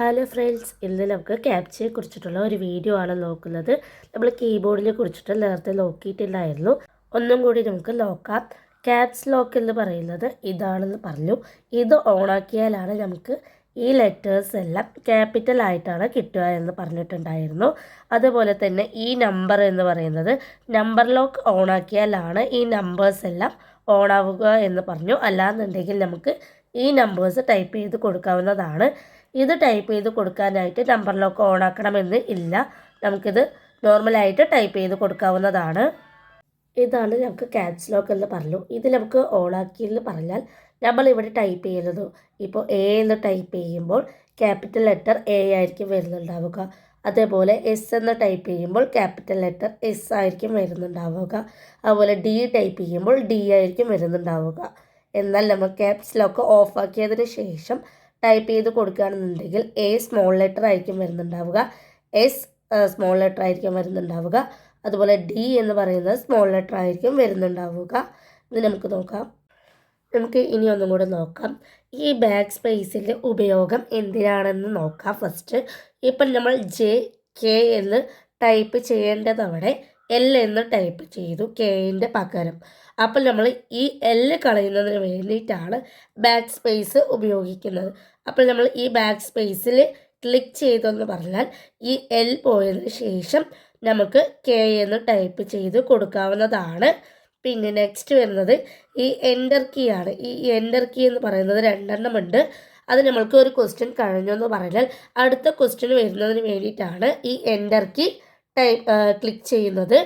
Hello friends ഇന്ന് നമുക്ക് ക്യാപ്ചയെ കുറിച്ചിട്ടുള്ള ഒരു വീഡിയോ ആണ് നോക്കുന്നത്. നമ്മൾ കീബോർഡിനെ കുറിച്ചിട്ട് നേരത്തെ നോക്കിയിട്ടില്ലായിരുന്നു. ഒന്നും കൂടി നമുക്ക് നോക്കാം. ക്യാപ്സ് ലോക്ക് എന്ന് പറയുന്നത് ഇതാണെന്ന് പറഞ്ഞു. ഇത് ഓണാക്കിയാലാണ് നമുക്ക് ഈ ലെറ്റേഴ്സ് എല്ലാം ക്യാപിറ്റൽ ആയിട്ടാണ് കിട്ടുക എന്ന് പറഞ്ഞിട്ടുണ്ടായിരുന്നു. അതുപോലെ തന്നെ ഈ നമ്പർ എന്ന് പറയുന്നത് നമ്പർ ലോക്ക് ഓണാക്കിയാലാണ് ഈ നമ്പേഴ്സ് എല്ലാം ഓണാവുക എന്ന് പറഞ്ഞു. അല്ലാന്നുണ്ടെങ്കിൽ നമുക്ക് ഈ നമ്പേഴ്സ് ടൈപ്പ് ചെയ്ത് കൊടുക്കാവുന്നതാണ്. ഇത് ടൈപ്പ് ചെയ്ത് കൊടുക്കാനായിട്ട് നമ്പർ ലോക്ക് ഓൺ ആക്കണമെന്ന് ഇല്ല. നമുക്കിത് നോർമലായിട്ട് ടൈപ്പ് ചെയ്ത് കൊടുക്കാവുന്നതാണ്. ഇതാണ് നമുക്ക് ക്യാപ്സ് ലോക്ക് എന്ന് പറഞ്ഞു. ഇത് നമുക്ക് ഓണാക്കി എന്ന് പറഞ്ഞാൽ നമ്മൾ ഇവിടെ ടൈപ്പ് ചെയ്യുന്നത് ഇപ്പോൾ എ എന്ന് ടൈപ്പ് ചെയ്യുമ്പോൾ ക്യാപിറ്റൽ ലെറ്റർ എ ആയിരിക്കും വരുന്നുണ്ടാവുക. അതേപോലെ എസ് എന്ന് ടൈപ്പ് ചെയ്യുമ്പോൾ ക്യാപിറ്റൽ ലെറ്റർ എസ് ആയിരിക്കും വരുന്നുണ്ടാവുക. അതുപോലെ ഡി ടൈപ്പ് ചെയ്യുമ്പോൾ ഡി ആയിരിക്കും വരുന്നുണ്ടാവുക. എന്നാൽ നമ്മൾ ക്യാപ്സ് ലോക്ക് ഓഫ് ആക്കിയതിന് ശേഷം ടൈപ്പ് ചെയ്ത് കൊടുക്കുകയാണെന്നുണ്ടെങ്കിൽ എ സ്മോൾ ലെറ്റർ ആയിരിക്കും വരുന്നുണ്ടാവുക. എസ് സ്മോൾ ലെറ്റർ ആയിരിക്കും വരുന്നുണ്ടാവുക. അതുപോലെ ഡി എന്ന് പറയുന്നത് സ്മോൾ ലെറ്റർ ആയിരിക്കും വരുന്നുണ്ടാവുക. ഇത് നമുക്ക് നോക്കാം. നമുക്ക് ഇനി ഒന്നും കൂടെ നോക്കാം. ഈ ബാക്ക് സ്പേസിന്റെ ഉപയോഗം എന്തിനാണെന്ന് നോക്കാം ഫസ്റ്റ് ഇപ്പം നമ്മൾ ജെ കെ എന്ന് ടൈപ്പ് ചെയ്യേണ്ടതവിടെ എൽ എന്ന് ടൈപ്പ് ചെയ്തു കെയിന്റെ പകരം. അപ്പോൾ നമ്മൾ ഈ എൽ കളയുന്നതിന് വേണ്ടിയിട്ടാണ് ബാക്ക് സ്പേസ് ഉപയോഗിക്കുന്നത്. അപ്പോൾ നമ്മൾ ഈ ബാക്ക് സ്പേസിൽ ക്ലിക്ക് ചെയ്തെന്ന് പറഞ്ഞാൽ ഈ എൽ പോയതിന് ശേഷം നമുക്ക് കെ എന്ന് ടൈപ്പ് ചെയ്ത് കൊടുക്കാവുന്നതാണ്. പിന്നെ നെക്സ്റ്റ് വരുന്നത് ഈ എന്റർ കീ ആണ്. ഈ എന്റർ കീ എന്ന് പറയുന്നത് രണ്ടെണ്ണം ഉണ്ട്. അത് നമ്മൾക്ക് ഒരു ക്വസ്റ്റ്യൻ കഴിഞ്ഞു എന്ന് പറഞ്ഞാൽ അടുത്ത ക്വസ്റ്റ്യൻ വരുന്നതിന് വേണ്ടിയിട്ടാണ് ഈ എന്റർ കീ ടൈപ്പ് ക്ലിക്ക് ചെയ്യുന്നത്.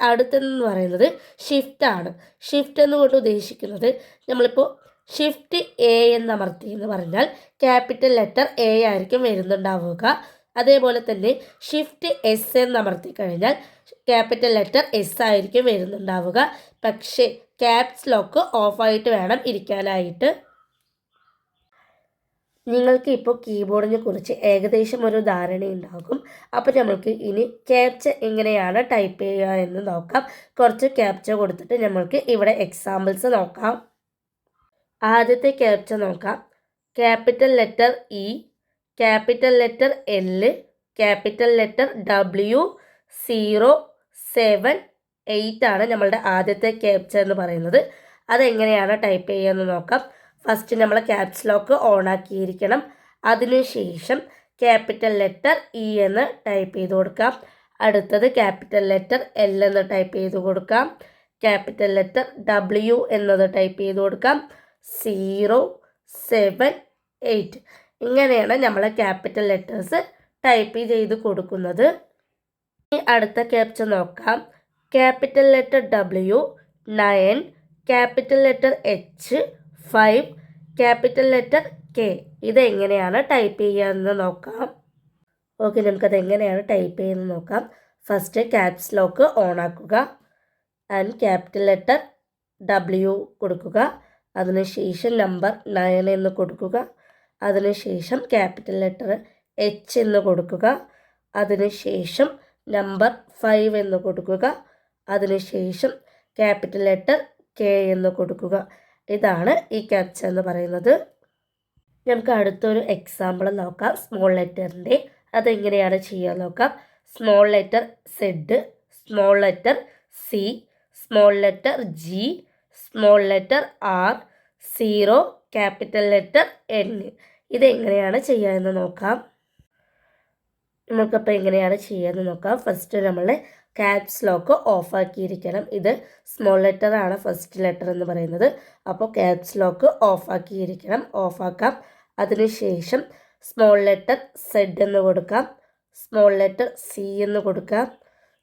അടുത്തെന്ന് പറയുന്നത് ഷിഫ്റ്റ് ആണ്. ഷിഫ്റ്റ് എന്ന് എന്നുകൊണ്ട് ഉദ്ദേശിക്കുന്നത് നമ്മളിപ്പോൾ ഷിഫ്റ്റ് എ എന്ന് അമർത്തി എന്ന് പറഞ്ഞാൽ ക്യാപിറ്റൽ ലെറ്റർ എ ആയിരിക്കും വരുന്നുണ്ടാവുക. അതേപോലെ തന്നെ ഷിഫ്റ്റ് എസ് എന്ന് അമർത്തി കഴിഞ്ഞാൽ ക്യാപിറ്റൽ ലെറ്റർ എസ് ആയിരിക്കും വരുന്നുണ്ടാവുക. പക്ഷേ ക്യാപ്സ് ലോക്ക് ഓഫായിട്ട് വേണം ഇരിക്കാനായിട്ട്. നിങ്ങൾക്ക് ഇപ്പോൾ കീബോർഡിനെ കുറിച്ച് ഏകദേശം ഒരു ധാരണയുണ്ടാകും അപ്പോൾ നമ്മൾക്ക് ഇനി ക്യാപ്ച എങ്ങനെയാണ് ടൈപ്പ് ചെയ്യുക എന്ന് നോക്കാം. കുറച്ച് ക്യാപ്ച കൊടുത്തിട്ട് നമ്മൾക്ക് ഇവിടെ എക്സാമ്പിൾസ് നോക്കാം. ആദ്യത്തെ ക്യാപ്ച നോക്കാം. Capital letter E capital letter L capital letter W zero seven eight ആണ് നമ്മളുടെ ആദ്യത്തെ ക്യാപ്ച എന്ന് പറയുന്നത്. അതെങ്ങനെയാണ് ടൈപ്പ് ചെയ്യുക എന്ന് നോക്കാം. ഫസ്റ്റ് നമ്മൾ ക്യാപ്സ് ലോക്ക് ഓൺ ആക്കിയിരിക്കണം അതിനുശേഷം ക്യാപിറ്റൽ ലെറ്റർ ഇ എന്ന് ടൈപ്പ് ചെയ്ത് കൊടുക്കാം. അടുത്തത് ക്യാപിറ്റൽ ലെറ്റർ എൽ എന്ന് ടൈപ്പ് ചെയ്ത് കൊടുക്കാം. ക്യാപിറ്റൽ ലെറ്റർ ഡബ്ല്യു എന്നത് ടൈപ്പ് ചെയ്ത് കൊടുക്കാം. സീറോ സെവൻ എയ്റ്റ് ഇങ്ങനെയാണ് നമ്മൾ ക്യാപിറ്റൽ ലെറ്റേഴ്സ് ടൈപ്പ് ചെയ്ത് കൊടുക്കുന്നത്. ഇനി അടുത്ത ക്യാപ്ച നോക്കാം. Capital letter W nine capital letter H five capital letter K. ഇത് എങ്ങനെയാണ് ടൈപ്പ് ചെയ്യുക നോക്കാം. ഓക്കെ നമുക്കത് എങ്ങനെയാണ് ടൈപ്പ് ചെയ്യുന്നത് നോക്കാം. ഫസ്റ്റ് ക്യാപ്സ് ലോക്ക് ഓൺ ആക്കുക. ആൻഡ് ക്യാപിറ്റൽ ലെറ്റർ ഡബ്ല്യു കൊടുക്കുക. അതിനുശേഷം നമ്പർ നയൻ എന്ന് കൊടുക്കുക. അതിനുശേഷം ക്യാപിറ്റൽ ലെറ്റർ എച്ച് എന്ന് കൊടുക്കുക. അതിനുശേഷം നമ്പർ ഫൈവ് എന്ന് കൊടുക്കുക. അതിനുശേഷം ക്യാപിറ്റൽ ലെറ്റർ കെ എന്ന് കൊടുക്കുക. ഇതാണ് ഈ ക്യാപ്ച എന്ന് പറയുന്നത്. നമുക്ക് അടുത്തൊരു എക്സാമ്പിൾ നോക്കാം. സ്മോൾ ലെറ്ററിന്റെ അതെങ്ങനെയാണ് ചെയ്യുക നോക്കാം. Small letter Z small letter C small letter G small letter R zero capital letter N ഇതെങ്ങനെയാണ് ചെയ്യുക എന്ന് നോക്കാം. നമുക്കപ്പോൾ എങ്ങനെയാണ് ചെയ്യുകയെന്ന് നോക്കാം. ഫസ്റ്റ് നമ്മൾ ക്യാപ്സ് ലോക്ക് ഓഫ് ആക്കിയിരിക്കണം. ഇത് സ്മോൾ ലെറ്റർ ആണ് ഫസ്റ്റ് ലെറ്റർ എന്ന് പറയുന്നത്. അപ്പോൾ ക്യാപ്സ് ലോക്ക് ഓഫ് ആക്കിയിരിക്കണം. ഓഫ് ആക്കാം. അതിനുശേഷം സ്മോൾ ലെറ്റർ സെഡ് എന്ന് കൊടുക്കാം. സ്മോൾ ലെറ്റർ സി എന്ന് കൊടുക്കാം.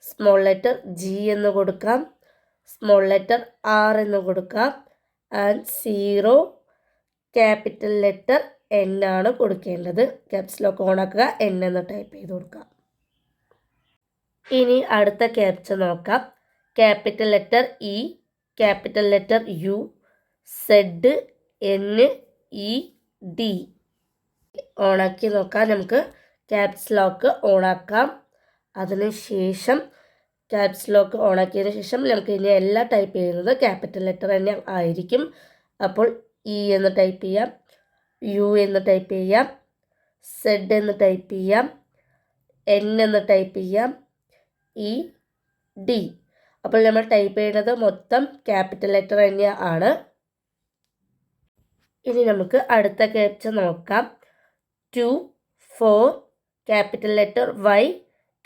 സ്മോൾ ലെറ്റർ ജി എന്ന് കൊടുക്കാം. സ്മോൾ ലെറ്റർ ആർ എന്ന് കൊടുക്കാം. And zero capital letter N ആണ് കൊടുക്കേണ്ടത്. ക്യാപ്സ് ലോക്ക് ഓൺ ആക്കുക. എൻ എന്ന് ടൈപ്പ് ചെയ്ത് കൊടുക്കുക. ഇനി അടുത്ത ക്യാപ്ച നോക്കാം. Capital letter E capital letter U Z N E D. ഓണാക്കി നോക്കാം നമുക്ക്. ക്യാപ്സ് ലോക്ക് ഓണാക്കാം. അതിനുശേഷം ക്യാപ്സ് ലോക്ക് ഓണാക്കിയതിന് ശേഷം നമുക്ക് ഇനി എല്ലാം ടൈപ്പ് ചെയ്യുന്നത് ക്യാപിറ്റൽ ലെറ്റർ തന്നെ ആയിരിക്കും. അപ്പോൾ ഇ എന്ന് ടൈപ്പ് ചെയ്യാം യു എന്ന് ടൈപ്പ് ചെയ്യാം സെഡ് എന്ന് ടൈപ്പ് ചെയ്യാം എൻ എന്ന് ടൈപ്പ് ചെയ്യാം ഇ ഡി അപ്പോൾ നമ്മൾ ടൈപ്പ് ചെയ്യുന്നത് മൊത്തം ക്യാപിറ്റൽ ലെറ്റർ തന്നെ ആണ്. ഇനി നമുക്ക് അടുത്ത ക്യാപ്ച നോക്കാം. Two four capital letter Y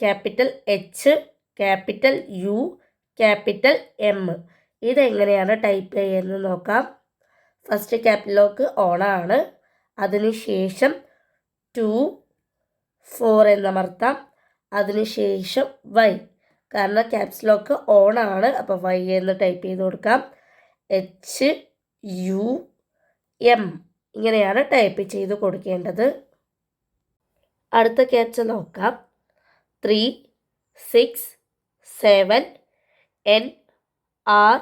capital H capital U capital M ഇതെങ്ങനെയാണ് ടൈപ്പ് ചെയ്യുന്നത് നോക്കാം. ഫസ്റ്റ് ക്യാപിറ്റൽ ലോക്ക് ഓണാണ് അതിനുശേഷം ടു ഫോർ എന്നമർത്താം. അതിനുശേഷം വൈ കാരണം ക്യാപ്സ് ലോക്ക് ഓൺ ആണ്. അപ്പോൾ വൈ എന്ന് ടൈപ്പ് ചെയ്ത് കൊടുക്കാം. എച്ച് യു എം ഇങ്ങനെയാണ് ടൈപ്പ് ചെയ്ത് കൊടുക്കേണ്ടത്. അടുത്ത ക്യാപ്സ് നോക്കാം. Three six seven N R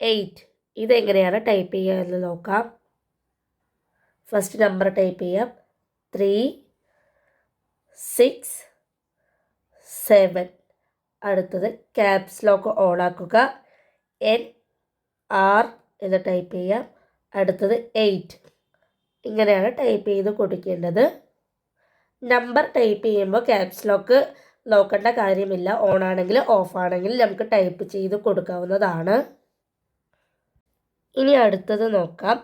eight ഇതെങ്ങനെയാണ് ടൈപ്പ് ചെയ്യുക എന്ന് നോക്കാം. ഫസ്റ്റ് നമ്പർ ടൈപ്പ് ചെയ്യാം. ത്രീ സിക്സ് സെവൻ അടുത്തത് ക്യാപ്സ് ലോക്ക് ഓൺ ആക്കുക. എൻ ആർ എന്ന് ടൈപ്പ് ചെയ്യാം അടുത്തത് എയ്റ്റ് ഇങ്ങനെയാണ് ടൈപ്പ് ചെയ്ത് കൊടുക്കേണ്ടത്. നമ്പർ ടൈപ്പ് ചെയ്യുമ്പോൾ ക്യാപ്സ് ലോക്ക് നോക്കേണ്ട കാര്യമില്ല. ഓൺ ആണെങ്കിൽ ഓഫ് ആണെങ്കിൽ നമുക്ക് ടൈപ്പ് ചെയ്ത് കൊടുക്കാവുന്നതാണ്. ഇനി അടുത്തത് നോക്കാം.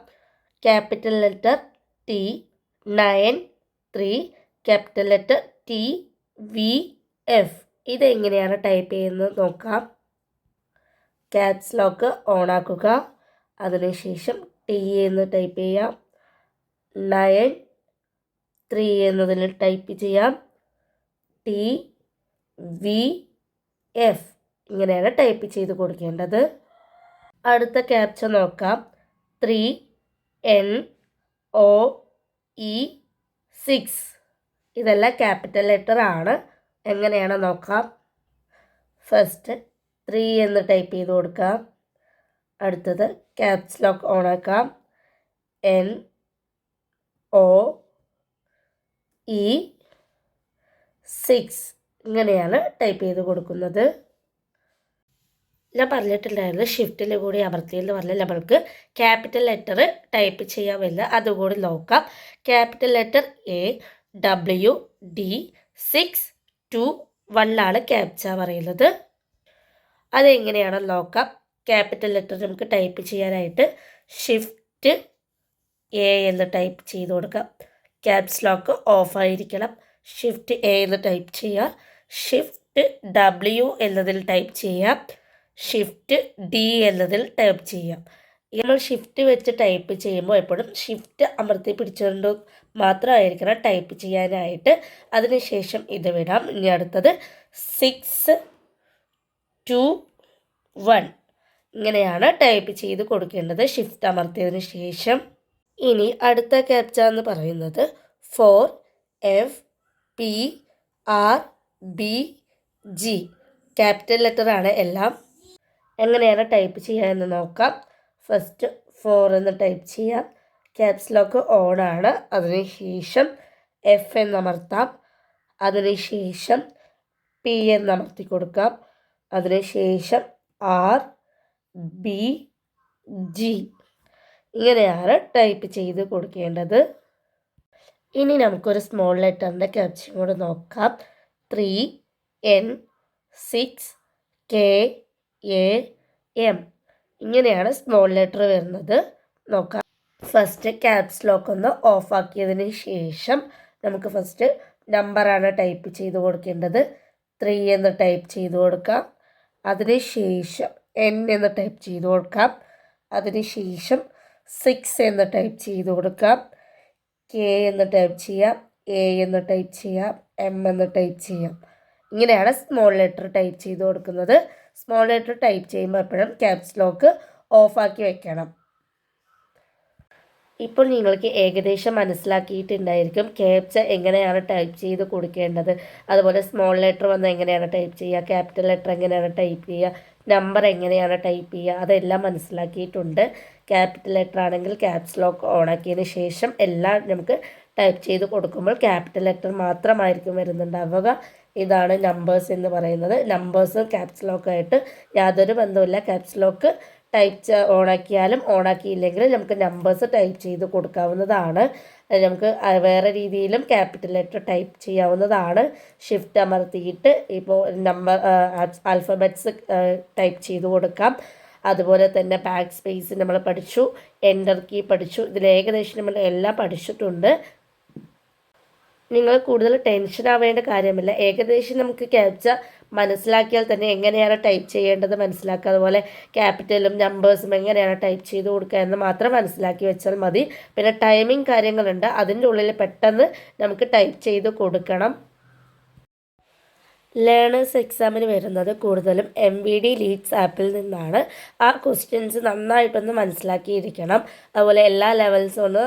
Capital letter T nine three capital letter T V F ഇതെങ്ങനെയാണ് ടൈപ്പ് ചെയ്യുന്നത് നോക്കാം. ക്യാപ്സ് ലോക്ക് ഓൺ ആക്കുക അതിനുശേഷം ടി എന്ന് ടൈപ്പ് ചെയ്യാം. നയൻ ത്രീ എന്നതിൽ ടൈപ്പ് ചെയ്യാം. ടി വി എഫ് ഇങ്ങനെയാണ് ടൈപ്പ് ചെയ്ത് കൊടുക്കേണ്ടത്. അടുത്ത ക്യാപ്ച നോക്കാം. Three N O E six ഇതെല്ലാം ക്യാപിറ്റൽ ലെറ്റർ ആണ്. എങ്ങനെയാണ് നോക്കാം. ഫസ്റ്റ് ത്രീ എന്ന് ടൈപ്പ് ചെയ്ത് കൊടുക്കാം. അടുത്തത് ക്യാപ്സ് ലോക്ക് ഓണാക്കാം എൻ ഒ ഇ സിക്സ് ഇങ്ങനെയാണ് ടൈപ്പ് ചെയ്ത് കൊടുക്കുന്നത്. ഞാൻ പറഞ്ഞിട്ടുണ്ടായിരുന്നു ഷിഫ്റ്റിൽ കൂടി അമർത്തിയെന്ന് പറഞ്ഞാൽ നമ്മൾക്ക് ക്യാപിറ്റൽ ലെറ്റർ ടൈപ്പ് ചെയ്യാൻ വരില്ല അതുകൂടി നോക്കാം. Capital letter A W D six two വണ്ണാണ് captcha പറയുന്നത്. അതെങ്ങനെയാണ് നോക്കാം ക്യാപിറ്റൽ ലെറ്റർ നമുക്ക് ടൈപ്പ് ചെയ്യാനായിട്ട് ഷിഫ്റ്റ് എ എന്ന് ടൈപ്പ് ചെയ്ത് കൊടുക്കാം. ക്യാപ്സ് ലോക്ക് ഓഫ് ആയിരിക്കണം. ഷിഫ്റ്റ് എ എന്ന് ടൈപ്പ് ചെയ്യുക ഷിഫ്റ്റ് ഡബ്ല്യു എന്നതിൽ ടൈപ്പ് ചെയ്യാം. ഷിഫ്റ്റ് ഡി എന്നതിൽ ടൈപ്പ് ചെയ്യാം. നമ്മൾ ഷിഫ്റ്റ് വെച്ച് ടൈപ്പ് ചെയ്യുമ്പോൾ എപ്പോഴും ഷിഫ്റ്റ് അമർത്തി പിടിച്ചുകൊണ്ട് മാത്രമായിരിക്കണം ടൈപ്പ് ചെയ്യാനായിട്ട്. അതിനുശേഷം ഇത് വിടാം. ഇനി അടുത്തത് സിക്സ് ടു വൺ ഇങ്ങനെയാണ് ടൈപ്പ് ചെയ്ത് കൊടുക്കേണ്ടത്. ഷിഫ്റ്റ് അമർത്തിയതിന് ശേഷം ഇനി അടുത്ത ക്യാപ്ച എന്ന് പറയുന്നത് four F P R B G capital letter ആണ് എല്ലാം. എങ്ങനെയാണ് ടൈപ്പ് ചെയ്യുക എന്ന് നോക്കാം. ഫസ്റ്റ് ഫോർ എന്ന് ടൈപ്പ് ചെയ്യാം. ക്യാപ്സ് ലോക്ക് ഓൺ ആണ്. അതിനുശേഷം എഫ് എന്ന് എന്നമർത്താം അതിനുശേഷം പി എന്ന് അമർത്തി കൊടുക്കാം. അതിനുശേഷം ആർ ബി ജി ഇങ്ങനെയാണ് ടൈപ്പ് ചെയ്ത് കൊടുക്കേണ്ടത്. ഇനി നമുക്കൊരു സ്മോൾ ലെറ്ററിന്റെ ക്യാപ്ഷൻ കൂടെ നോക്കാം. Three N six K A M ഇങ്ങനെയാണ് സ്മോൾ ലെറ്റർ വരുന്നത്. നോക്കാം. ഫസ്റ്റ് ക്യാപ്സ് ലോക്ക് ഒന്ന് ഓഫ് ആക്കിയതിന് ശേഷം നമുക്ക് ഫസ്റ്റ് നമ്പറാണ് ടൈപ്പ് ചെയ്ത് കൊടുക്കേണ്ടത്. ത്രീ എന്ന് ടൈപ്പ് ചെയ്ത് കൊടുക്കാം. അതിന് ശേഷം എൻ എന്ന് ടൈപ്പ് ചെയ്ത് കൊടുക്കാം. അതിന് ശേഷം സിക്സ് എന്ന് ടൈപ്പ് ചെയ്ത് കൊടുക്കാം. കെ എന്ന് ടൈപ്പ് ചെയ്യാം. എ എന്ന് ടൈപ്പ് ചെയ്യാം. എം എന്ന് ടൈപ്പ് ചെയ്യാം. ഇങ്ങനെയാണ് സ്മോൾ ലെറ്റർ ടൈപ്പ് ചെയ്ത് കൊടുക്കുന്നത്. സ്മോൾ ലെറ്റർ ടൈപ്പ് ചെയ്യുമ്പോൾ എപ്പോഴും ക്യാപ്സ് ലോക്ക് ഓഫാക്കി വെക്കണം. ഇപ്പോൾ നിങ്ങൾക്ക് ഏകദേശം മനസ്സിലാക്കിയിട്ടുണ്ടായിരിക്കും ക്യാപ്ച എങ്ങനെയാണ് ടൈപ്പ് ചെയ്ത് കൊടുക്കേണ്ടത്. അതുപോലെ സ്മോൾ ലെറ്റർ വന്ന് എങ്ങനെയാണ് ടൈപ്പ് ചെയ്യുക ക്യാപിറ്റൽ ലെറ്റർ എങ്ങനെയാണ് ടൈപ്പ് ചെയ്യുക നമ്പർ എങ്ങനെയാണ് ടൈപ്പ് ചെയ്യുക അതെല്ലാം മനസ്സിലാക്കിയിട്ടുണ്ട്. ക്യാപിറ്റൽ ലെറ്റർ ആണെങ്കിൽ ക്യാപ്സ് ലോക്ക് ഓൺ ഓണാക്കിയതിന് ശേഷം എല്ലാം നമുക്ക് ടൈപ്പ് ചെയ്ത് കൊടുക്കുമ്പോൾ ക്യാപിറ്റൽ ലെറ്റർ മാത്രമായിരിക്കും വരുന്നുണ്ടാവുക. ഇതാണ് നമ്പേഴ്സ് എന്ന് പറയുന്നത്. നമ്പേഴ്സ് ക്യാപ്സ് ലോക്കായിട്ട് യാതൊരു ബന്ധവുമില്ല. ക്യാപ്സ് ലോക്ക് ടൈപ്പ് ഓണാക്കിയാലും ഓണാക്കിയില്ലെങ്കിലും നമുക്ക് നമ്പേഴ്സ് ടൈപ്പ് ചെയ്ത് കൊടുക്കാവുന്നതാണ്. നമുക്ക് വേറെ രീതിയിലും ക്യാപിറ്റൽ ലെറ്റർ ടൈപ്പ് ചെയ്യാവുന്നതാണ്. ഷിഫ്റ്റ് അമർത്തിയിട്ട് ഇപ്പോൾ നമ്പർ ആൽഫബറ്റ്സ് ടൈപ്പ് ചെയ്ത് കൊടുക്കാം. അതുപോലെ തന്നെ ബാക്ക് സ്പേസ് നമ്മൾ പഠിച്ചു എന്റർ കീ പഠിച്ചു ഇതിൽ ഏകദേശം നമ്മൾ എല്ലാം പഠിച്ചിട്ടുണ്ട്. നിങ്ങൾ കൂടുതൽ ടെൻഷൻ ആവേണ്ട കാര്യമില്ല. ഏകദേശം നമുക്ക് ക്യാപ്ച മനസ്സിലാക്കിയാൽ തന്നെ എങ്ങനെയാണ് ടൈപ്പ് ചെയ്യേണ്ടത് മനസ്സിലാക്കുക. അതുപോലെ ക്യാപിറ്റലും നമ്പേഴ്സും എങ്ങനെയാണ് ടൈപ്പ് ചെയ്ത് കൊടുക്കുക എന്ന് മാത്രം മനസ്സിലാക്കി വെച്ചാൽ മതി. പിന്നെ ടൈമിംഗ് കാര്യങ്ങളുണ്ട്. അതിന്റെ ഉള്ളിൽ പെട്ടെന്ന് നമുക്ക് ടൈപ്പ് ചെയ്ത് കൊടുക്കണം. ലേണേഴ്സ് എക്സാമിന് വരുന്നത് കൂടുതലും എം വി ഡി ലീഡ്സ് ആപ്പിൽ നിന്നാണ്. ആ ക്വസ്റ്റ്യൻസ് നന്നായിട്ടൊന്ന് മനസ്സിലാക്കിയിരിക്കണം. അതുപോലെ എല്ലാ ലെവൽസും ഒന്ന്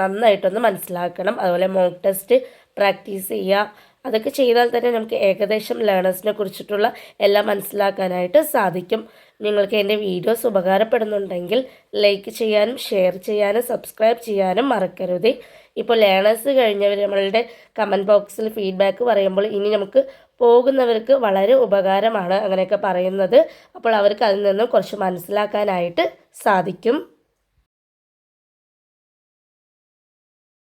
നന്നായിട്ടൊന്ന് മനസ്സിലാക്കണം. അതുപോലെ മോക്ക് ടെസ്റ്റ് പ്രാക്ടീസ് ചെയ്യുക. അതൊക്കെ ചെയ്താൽ തന്നെ നമുക്ക് ഏകദേശം ലേണേഴ്സിനെ കുറിച്ചിട്ടുള്ള എല്ലാം മനസ്സിലാക്കാനായിട്ട് സാധിക്കും. നിങ്ങൾക്ക് എന്റെ വീഡിയോസ് ഉപകാരപ്പെടുന്നുണ്ടെങ്കിൽ ലൈക്ക് ചെയ്യാനും ഷെയർ ചെയ്യാനും സബ്സ്ക്രൈബ് ചെയ്യാനും മറക്കരുത്. ഇപ്പോൾ ലേണേഴ്സ് കഴിഞ്ഞവർ നമ്മളുടെ കമന്റ് ബോക്സിൽ ഫീഡ്ബാക്ക് പറയുമ്പോൾ ഇനി നമുക്ക് പോകുന്നവർക്ക് വളരെ ഉപകാരമാണ് അങ്ങനെയൊക്കെ പറയുന്നത്. അപ്പോൾ അവർക്ക് അതിൽ നിന്നും കുറച്ച് മനസ്സിലാക്കാനായിട്ട് സാധിക്കും.